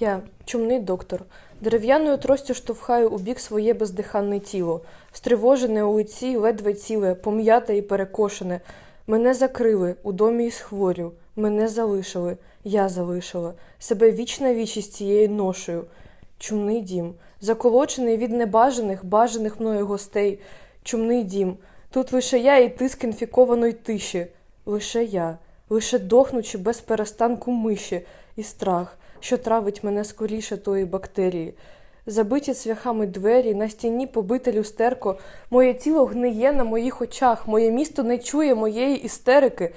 Я чумний доктор. Дерев'яною тростю штовхаю у бік своє бездиханне тіло, стривожене у лиці, ледве ціле, пом'яте і перекошене. Мене закрили у домі із хворю, мене залишили, я залишила, себе віч на віч цією ношею. Чумний дім, заколочений від небажаних, бажаних мною гостей. Чумний дім, тут лише я і тиск інфікованої тиші. Лише я, лише дохнучи без перестанку миші і страх, що травить мене скоріше тої бактерії. Забиті цвяхами двері, на стіні побите люстерко, моє тіло гниє на моїх очах, моє місто не чує моєї істерики.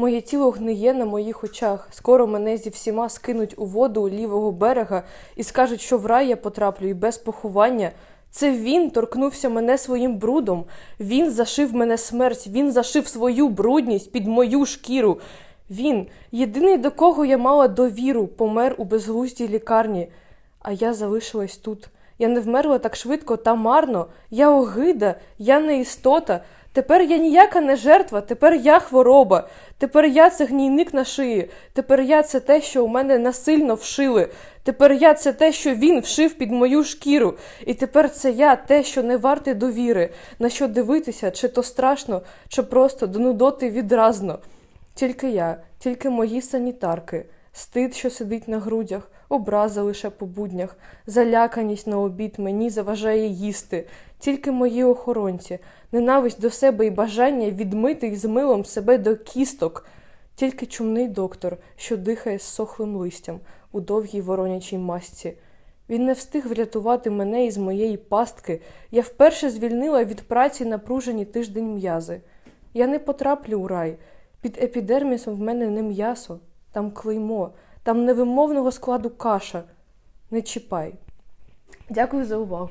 Моє тіло гниє на моїх очах. Скоро мене зі всіма скинуть у воду лівого берега і скажуть, що в рай я потраплю і без поховання. Це він торкнувся мене своїм брудом. Він зашив мене смерть, він зашив свою брудність під мою шкіру. Він, єдиний до кого я мала довіру, помер у безглуздій лікарні. А я залишилась тут. Я не вмерла так швидко та марно. Я огида, я не істота. Тепер я ніяка не жертва, тепер я хвороба. Тепер я це гнійник на шиї. Тепер я це те, що у мене насильно вшили. Тепер я це те, що він вшив під мою шкіру. І тепер це я те, що не варте довіри, на що дивитися, чи то страшно, чи просто до нудоти відразно. Тільки я, тільки мої санітарки, стид, що сидить на грудях, образа лише по буднях, заляканість на обід мені заважає їсти, тільки мої охоронці, ненависть до себе і бажання відмити із милом себе до кісток, тільки чумний доктор, що дихає зсохлим листям у довгій воронячій масці. Він не встиг врятувати мене із моєї пастки. Я вперше звільнила від праці напружені тиждень м'язи. Я не потраплю у рай. Під епідермісом в мене не м'ясо, там клеймо, там невимовного складу каша. Не чіпай. Дякую за увагу.